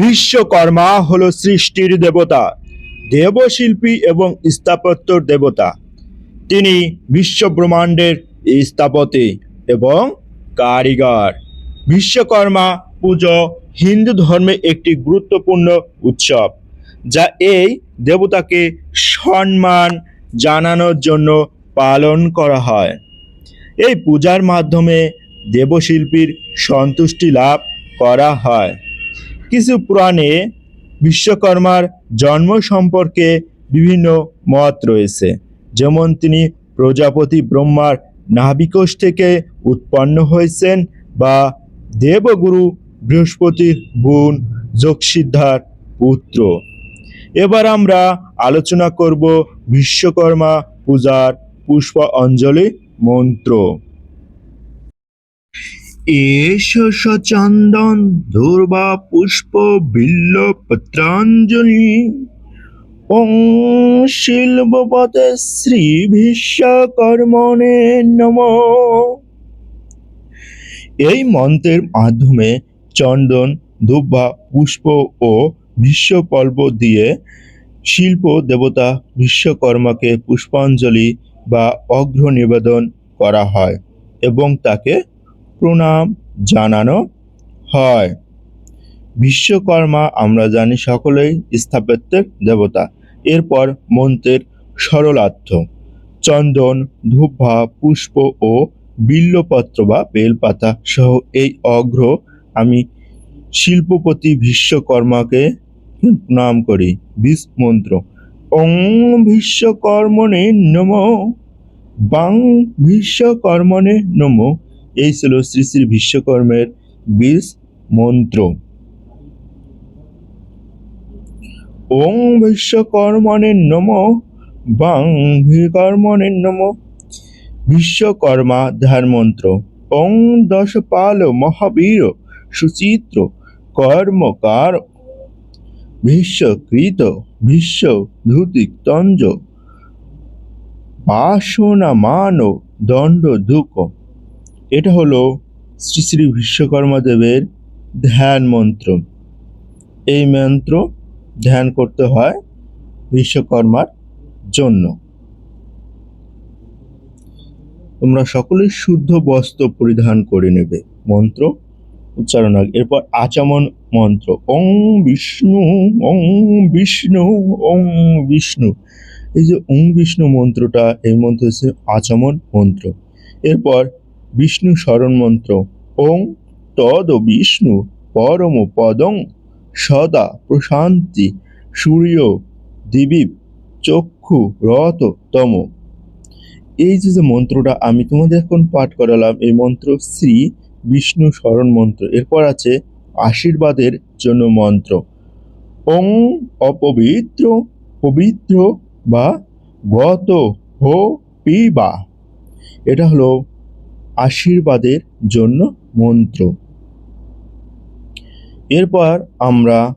বিশ্বকর্মা হলো সৃষ্টির দেবতা, দেবশিল্পী এবং স্থাপত্যর দেবতা। তিনি বিশ্বব্রহ্মাণ্ডের স্থাপতি এবং কারিগর। বিশ্বকর্মা পুজো হিন্দু ধর্মে একটি গুরুত্বপূর্ণ উৎসব, যা এই দেবতাকে সম্মান জানানোর জন্য পালন করা হয়। এই পূজার মাধ্যমে দেবশিল্পীর সন্তুষ্টি লাভ করা হয়। কিছু পুরাণে বিশ্বকর্মার জন্ম সম্পর্কে বিভিন্ন মত রয়েছে। যেমন তিনি প্রজাপতি ব্রহ্মার নাভিকোষ থেকে উৎপন্ন হয়েছেন বা দেবগুরু বৃহস্পতির বোন যোগসিদ্ধার পুত্র। এবার আমরা আলোচনা করব বিশ্বকর্মা পূজার পুষ্প অঞ্জলি মন্ত্র। এসো সচন্দন, দুর্বা, পুষ্প, বিল্ল, পত্রাঞ্জলি। ওং শিল্পপতে শ্রী বিশ্বকর্মণে নম। এই মন্ত্রের মাধ্যমে চন্দন দুব্বা পুষ্প ও বিশ্বকল্প দিয়ে শিল্প দেবতা বিশ্বকর্মাকে পুষ্পাঞ্জলি বা অগ্র নিবেদন করা হয় এবং তাকে প্রণাম জানানো হয়। বিশ্বকর্মা আমরা জানি সকলেই স্থাপত্যের দেবতা। এরপর মন্ত্রের সরলার্থ। চন্দন, ধূপা, পুষ্প ও বিল্লপত্র বা বেলপাতা সহ এই অগ্র আমি শিল্পপতি বিশ্বকর্মাকে প্রণাম করি। বিষ মন্ত্র ওং বিশ্বকর্মণে নম। বাং বিশ্বকর্মণে নম। এই ছিল শ্রী শ্রী বিশ্বকর্মের বীজ মন্ত্র। ওং বিশ্বকর্মণে নম, বাং বিকর্মণে নম, বিশ্বকর্মা ধ্যান মন্ত্র ওং দশপাল মহাবীর সুচিত্র কর্মকার বিশ্বকৃত বিশ্ব ধুতিক তঞ্জ বাসনা মানব দণ্ড দুঃখ এটা হলো শ্রী শ্রী বিশ্বকর্মা দেবের ধ্যান মন্ত্র। এই মন্ত্র ধ্যান করতে হয় বিশ্বকর্মার জন্য। তোমরা সকলেই শুদ্ধ বস্ত্র পরিধান করে নেবে। মন্ত্র উচ্চারণ এরপর আচমন মন্ত্র। ওং বিষ্ণু ওং বিষ্ণু ওং বিষ্ণু। এই যে ওং বিষ্ণু মন্ত্রটা, এই মন্ত্র হচ্ছে আচমন মন্ত্র। এরপর বিষ্ণু স্মরণ মন্ত্র। ওং তদ বিষ্ণু পরম পদং সদা প্রশান্তি সূর্য দিবীপ চক্ষু রত তম। এই যে যে মন্ত্রটা আমি তোমাদের এখন পাঠ করালাম, এই মন্ত্র শ্রী বিষ্ণু স্মরণ মন্ত্র। এরপর আছে আশীর্বাদের জন্য মন্ত্র। ওং অপবিত্র, পবিত্র বা গত হো পিবা এটা হলো আশীর্বাদের জন্য মন্ত্র। এরপর আমরা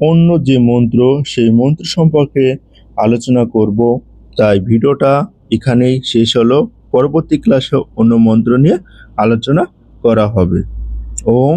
অন্য যে মন্ত্র, সেই মন্ত্র সম্পর্কে আলোচনা করব। তাই ভিডিওটা এখানেই শেষ হলো। পরবর্তী ক্লাসে অন্য মন্ত্র নিয়ে আলোচনা করা হবে। ওম